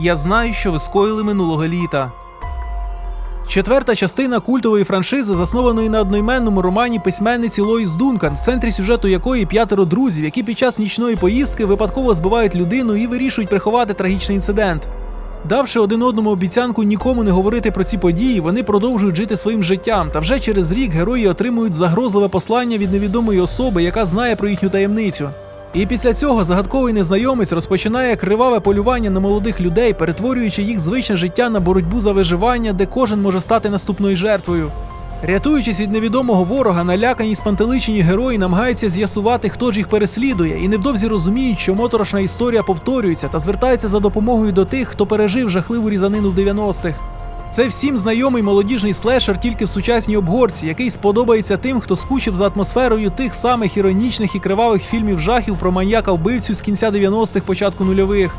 Я знаю, що ви скоїли минулого літа. Четверта частина культової франшизи, заснованої на одноіменному романі письменниці Лоїс Дункан, в центрі сюжету якої п'ятеро друзів, які під час нічної поїздки випадково збивають людину і вирішують приховати трагічний інцидент. Давши один одному обіцянку нікому не говорити про ці події, вони продовжують жити своїм життям. Та вже через рік герої отримують загрозливе послання від невідомої особи, яка знає про їхню таємницю. І після цього загадковий незнайомець розпочинає криваве полювання на молодих людей, перетворюючи їх звичне життя на боротьбу за виживання, де кожен може стати наступною жертвою. Рятуючись від невідомого ворога, налякані спантеличені герої намагаються з'ясувати, хто ж їх переслідує, і невдовзі розуміють, що моторошна історія повторюється та звертаються за допомогою до тих, хто пережив жахливу різанину в 90-х. Це всім знайомий молодіжний слешер тільки в сучасній обгорці, який сподобається тим, хто скучив за атмосферою тих самих іронічних і кривавих фільмів жахів про маньяка вбивцю з кінця 90-х, початку нульових.